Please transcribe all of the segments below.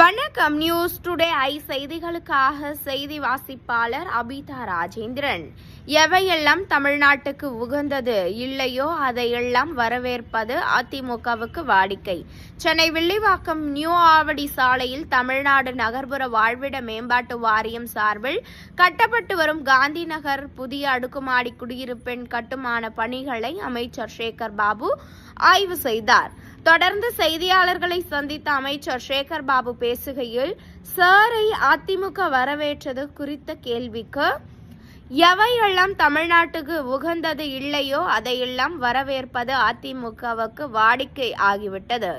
வணக்கம் news today I செய்திகளுக்காக செய்தி வாசிப்பாளர் அபிதா ராஜேந்திரன். எவையெல்லாம் தமிழ்நாட்டுக்கு உகந்தது இல்லையோ அதையெல்லாம் வரவேற்பது அதிமுகவுக்கு வாடிக்கை. சென்னை வில்லிவாக்கம் நியூ ஆவடி சாலையில் தமிழ்நாடு நகர்ப்புற வாழ்விட மேம்பாட்டு வாரியம் சார்பில் கட்டப்பட்டு வரும் காந்தி நகர் புதிய அடுக்குமாடி குடியிருப்பின் கட்டுமான பணிகளை அமைச்சர் சேகர் பாபு ஆய்வு செய்தார். தொடர்ந்து செய்தியாளர்களை சந்தித்த அமைச்சர் சேகர் பாபு பேசுகையில் சாரை அதிமுக வரவேற்றது குறித்த கேள்விக்கு எவையெல்லாம் தமிழ்நாட்டுக்கு உகந்தது இல்லையோ அதையெல்லாம் வரவேற்பது அதிமுகவுக்கு வாடிக்கை ஆகிவிட்டது.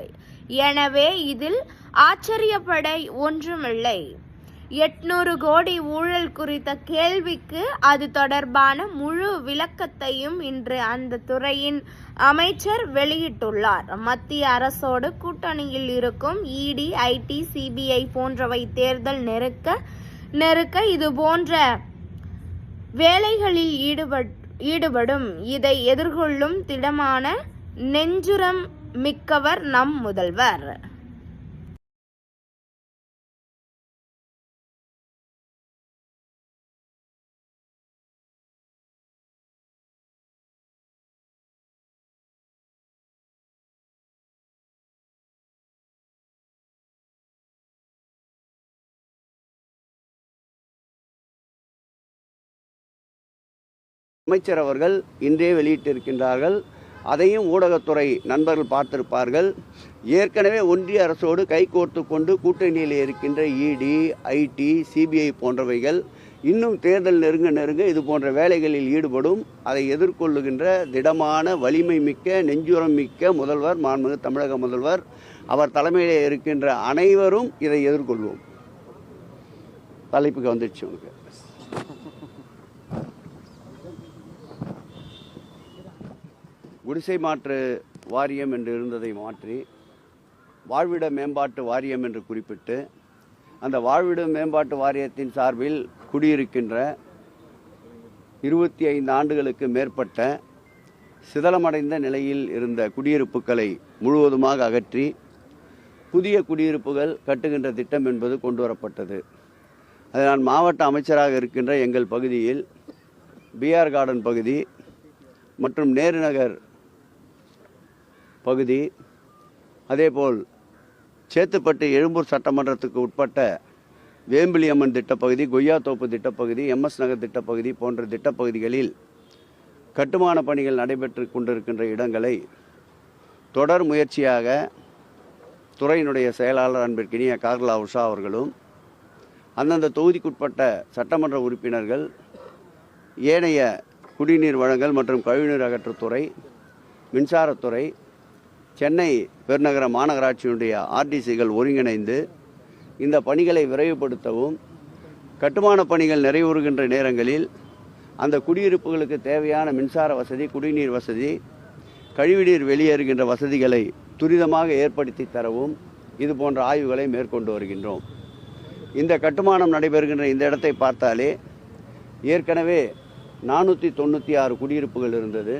எனவே இதில் ஆச்சரியப்பட ஒன்றுமில்லை. எட்நூறு கோடி ஊழல் குறித்த கேள்விக்கு அது தொடர்பான முழு விளக்கத்தையும் இன்று அந்த துறையின் அமைச்சர் வெளியிட்டுள்ளார். மத்திய அரசோடு கூட்டணியில் இருக்கும் இடி ஐடி சிபிஐ போன்றவை தேர்தல் நெருக்க நெருக்க இது போன்ற வேலைகளில் ஈடுபட் ஈடுபடும். இதை எதிர்கொள்ளும் திடமான நெஞ்சுரம் மிக்கவர் நம் முதல்வர். அமைச்சர் அவர்கள் இன்றே வெளியிட்டிருக்கின்றார்கள். அதையும் ஊடகத்துறை நண்பர்கள் பார்த்திருப்பார்கள். ஏற்கனவே ஒன்றிய அரசோடு கைகோர்த்து கொண்டு கூட்டணியில் இருக்கின்ற இடி ஐடி சிபிஐ போன்றவைகள் இன்னும் தேர்தல் நெருங்க நெருங்க இது போன்ற வேலைகளில் ஈடுபடும். அதை எதிர்கொள்ளுகின்ற திடமான வலிமை மிக்க நெஞ்சுரம் மிக்க முதல்வர் மாண்புமிகு தமிழக முதல்வர் அவர் தலைமையிலே இருக்கின்ற அனைவரும் இதை எதிர்கொள்வோம். தலைப்புக்கு வந்துடுச்சு உங்களுக்கு. குடிசை மாற்று வாரியம் என்று இருந்ததை மாற்றி வாழ்விட மேம்பாட்டு வாரியம் என்று குறிப்பிட்டு அந்த வாழ்விட மேம்பாட்டு வாரியத்தின் சார்பில் குடியிருக்கின்ற இருபத்தி ஐந்து ஆண்டுகளுக்கு மேற்பட்ட சிதலமடைந்த நிலையில் இருந்த குடியிருப்புகளை முழுவதுமாக அகற்றி புதிய குடியிருப்புகள் கட்டுகின்ற திட்டம் என்பது கொண்டு வரப்பட்டது. அது நான் மாவட்ட அமைச்சராக இருக்கின்ற எங்கள் பகுதியில் பிஆர் கார்டன் பகுதி மற்றும் நேரு நகர் பகுதி அதேபோல் சேத்துப்பட்டு எழும்பூர் சட்டமன்றத்துக்கு உட்பட்ட வேம்பிலியம்மன் திட்டப்பகுதி கொய்யாத்தோப்பு திட்டப்பகுதி எம்எஸ் நகர் திட்டப்பகுதி போன்ற திட்டப்பகுதிகளில் கட்டுமான பணிகள் நடைபெற்று கொண்டிருக்கின்ற இடங்களை தொடர் முயற்சியாக துறையினுடைய செயலாளர் அன்பிற்கினிய கார்லா உஷா அவர்களும் அந்தந்த தொகுதிக்குட்பட்ட சட்டமன்ற உறுப்பினர்கள் ஏனைய குடிநீர் வழங்கல் மற்றும் கழிவுநீர் அகற்றுத்துறை மின்சாரத்துறை சென்னை பெருநகர மாநகராட்சியினுடைய ஆர்டிசிகள் ஒருங்கிணைந்து இந்த பணிகளை விரைவுபடுத்தவும் கட்டுமான பணிகள் நிறைவுறுகின்ற நேரங்களில் அந்த குடியிருப்புகளுக்கு தேவையான மின்சார வசதி குடிநீர் வசதி கழிவுநீர் வெளியேறுகின்ற வசதிகளை துரிதமாக ஏற்படுத்தி தரவும் இது போன்ற ஆய்வுகளை மேற்கொண்டு வருகின்றோம். இந்த கட்டுமானம் நடைபெறுகின்ற இந்த இடத்தை பார்த்தாலே ஏற்கனவே நானூற்றி தொண்ணூற்றி ஆறு குடியிருப்புகள் இருந்தது.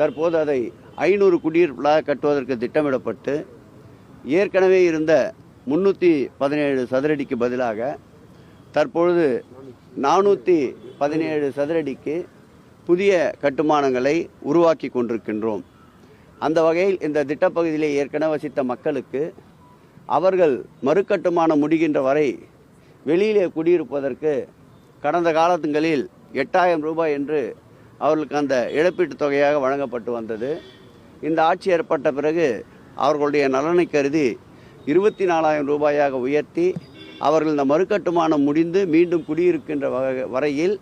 தற்போது அதை ஐநூறு குடியிருப்புகளாக கட்டுவதற்கு திட்டமிடப்பட்டு ஏற்கனவே இருந்த முன்னூற்றி பதினேழு சதுரடிக்கு பதிலாக தற்பொழுது நானூற்றி பதினேழு சதுரடிக்கு புதிய கட்டுமானங்களை உருவாக்கி கொண்டிருக்கின்றோம். அந்த வகையில் இந்த திட்டப்பகுதியிலே ஏற்கனவே வசித்த மக்களுக்கு அவர்கள் மறுக்கட்டுமானம் முடிகின்ற வரை வெளியிலே குடியிருப்பதற்கு கடந்த காலத்துங்களில் எட்டாயிரம் ரூபாய் என்று அவர்களுக்கு அந்த இழப்பீட்டுத் தொகையாக வழங்கப்பட்டு வந்தது. இந்த ஆட்சி ஏற்பட்ட பிறகு அவர்களுடைய நலனை கருதி இருபத்தி நாலாயிரம் ரூபாயாக உயர்த்தி அவர்கள் இந்த மறுகட்டுமானம் முடிந்து மீண்டும் குடியிருக்கின்ற வகை- வரையில்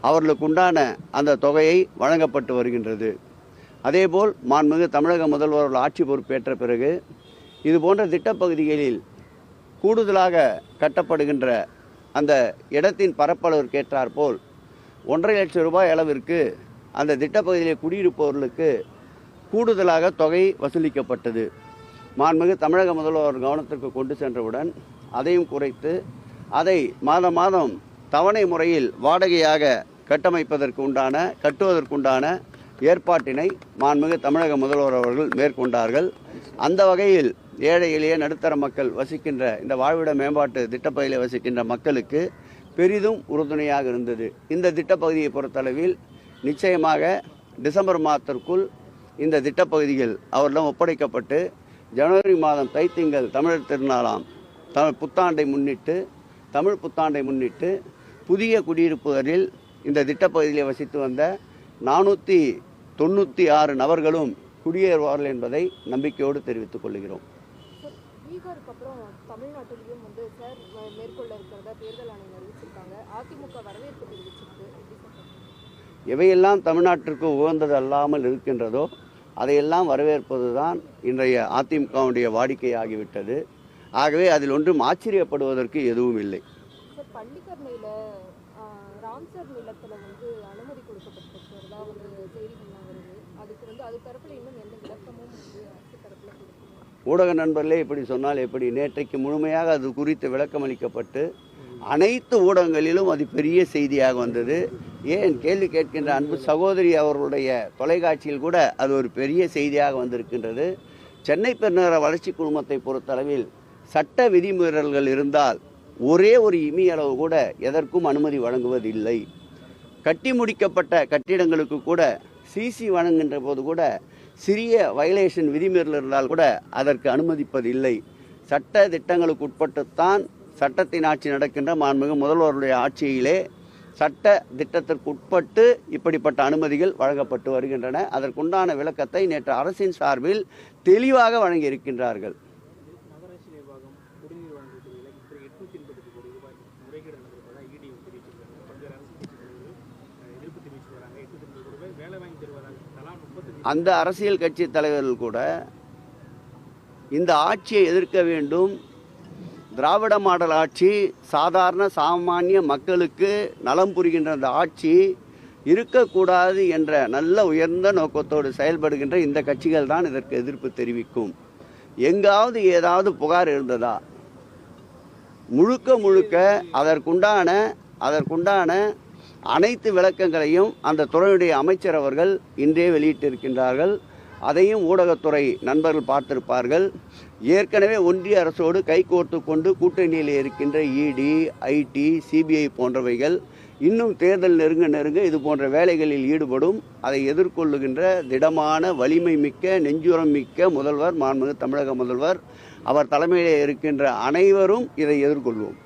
அவர்களுக்கு உண்டான அந்த தொகையை வழங்கப்பட்டு வருகின்றது. அதேபோல் மாண்புமிகு தமிழக முதல்வர் ஆட்சி பொறுப்பேற்ற பிறகு இது போன்ற திட்டப்பகுதிகளில் கூடுதலாக கட்டப்படுகின்ற அந்த இடத்தின் பரப்பளவிற்கேற்றாற்போல் ஒன்றரை லட்சம் ரூபாய் அளவிற்கு அந்த திட்டப்பகுதியில் குடியிருப்பவர்களுக்கு கூடுதலாக தொகை வசூலிக்கப்பட்டது. மாண்புமிகு தமிழக முதல்வர் கவனத்திற்கு கொண்டு சென்றவுடன் அதையும் குறைத்து அதை மாதம் மாதம் தவணை முறையில் வாடகையாக கட்டமைப்பதற்கு உண்டான கட்டுவதற்குண்டான ஏற்பாட்டினை மாண்புமிகு தமிழக முதல்வர் அவர்கள் மேற்கொண்டார்கள். அந்த வகையில் ஏழை எளிய நடுத்தர மக்கள் வசிக்கின்ற இந்த வாழ்விட மேம்பாட்டு திட்டப்பகுதியில் வசிக்கின்ற மக்களுக்கு பெரிதும் உறுதுணையாக இருந்தது. இந்த திட்டப்பகுதியை பொறுத்தளவில் நிச்சயமாக டிசம்பர் மாதத்திற்குள் இந்த திட்டப்பகுதிகள் அவரிடம் ஒப்படைக்கப்பட்டு ஜனவரி மாதம் தைத்திங்கள் தமிழர் திருநாளாம் தமிழ் புத்தாண்டை முன்னிட்டு தமிழ் புத்தாண்டை முன்னிட்டு புதிய குடியிருப்புகளில் இந்த திட்டப்பகுதியில் வசித்து வந்த நானூற்றி தொண்ணூற்றி ஆறு நபர்களும் குடியேறுவார்கள் என்பதை நம்பிக்கையோடு தெரிவித்துக் கொள்கிறோம். பீகாருக்கு அப்புறம் தமிழ்நாட்டிலையும் வந்து சார் மேற்கொள்ள இருக்கிறதா தேர்தல் ஆணையம் அறிவிச்சிருக்காங்க. அதிமுக வரவேற்பு தெரிவிச்சிருக்கு? எவையெல்லாம் தமிழ்நாட்டிற்கு உகந்தது அல்லாமல் இருக்கின்றதோ அதையெல்லாம் வரவேற்பதுதான் இன்றைய அதிமுகவுடைய வாடிக்கையாகிவிட்டது. ஆகவே அதில் ஒன்றும் ஆச்சரியப்படுவதற்கு எதுவும் இல்லை. சார் பள்ளிக்கரணையில் ராம்சர் நிலத்தில் வந்து அனுமதி கொடுக்கப்பட்டிருக்கிறதா வந்து செய்திகள்லாம் வருது அதுக்கு வந்து அது தரப்புல இன்னும் எந்த விளக்கமும் வந்து அரசு தரப்புல கொடுக்கணும் ஊடக நண்பர்களே இப்படி சொன்னால் எப்படி? நேற்றைக்கு முழுமையாக அது குறித்து விளக்கம் அளிக்கப்பட்டு அனைத்து ஊடகங்களிலும் அது பெரிய செய்தியாக வந்தது. ஏன்? கேள்வி கேட்கின்ற அன்பு சகோதரி அவர்களுடைய தொலைக்காட்சியில் கூட அது ஒரு பெரிய செய்தியாக வந்திருக்கின்றது. சென்னை பெருநகர வளர்ச்சி குழுமத்தை பொறுத்தளவில் சட்ட விதிமீறல்கள் இருந்தால் ஒரே ஒரு இமி அளவு கூட எதற்கும் அனுமதி வழங்குவதில்லை. கட்டி முடிக்கப்பட்ட கட்டிடங்களுக்கு கூட சிசி வழங்குகின்ற போது கூட சிறிய வயலேஷன் விதிமீறல் இருந்தால் கூட அதற்கு அனுமதிப்பதில்லை சட்ட திட்டங்களுக்கு உட்பட்டுத்தான் சட்டத்தின் ஆட்சி நடக்கின்ற மாண்புமிகு முதல்வருடைய ஆட்சியிலே சட்ட திட்டத்திற்கு உட்பட்டு இப்படிப்பட்ட அனுமதிகள் வழங்கப்பட்டு வருகின்றன. அதற்குண்டான விளக்கத்தை நேற்று அரசின் சார்பில் தெளிவாக வழங்கியிருக்கின்றார்கள். அந்த அரசியல் கட்சி தலைவர்கள் கூட இந்த ஆட்சியை எதிர்க்க வேண்டும். திராவிட மாடல் ஆட்சி சாதாரண சாமானிய மக்களுக்கு நலம் புரிகின்ற அந்த ஆட்சி இருக்கக்கூடாது என்ற நல்ல உயர்ந்த நோக்கத்தோடு செயல்படுகின்ற இந்த கட்சிகள் தான் இதற்கு எதிர்ப்பு தெரிவிக்கும். எங்காவது ஏதாவது புகார் இருந்ததா முழுக்க முழுக்க அதற்குண்டான அதற்குண்டான அனைத்து விளக்கங்களையும் அந்த துறையுடைய அமைச்சர் அவர்கள் இன்றே வெளியிட்டிருக்கின்றார்கள். அதையும் ஊடகத்துறை நண்பர்கள் பார்த்திருப்பார்கள். ஏற்கனவே ஒன்றிய அரசோடு கைகோர்த்து கொண்டு கூட்டணியில் இருக்கின்ற இடி ஐடி சிபிஐ போன்றவைகள் இன்னும் தேர்தல் நெருங்க நெருங்க இது போன்ற வேலைகளில் ஈடுபடும். அதை எதிர்கொள்ளுகின்ற திடமான வலிமை மிக்க நெஞ்சுரம் மிக்க முதல்வர் மாண்புமிகு தமிழக முதல்வர் அவர் தலைமையிலே இருக்கின்ற அனைவரும் இதை எதிர்கொள்வோம்.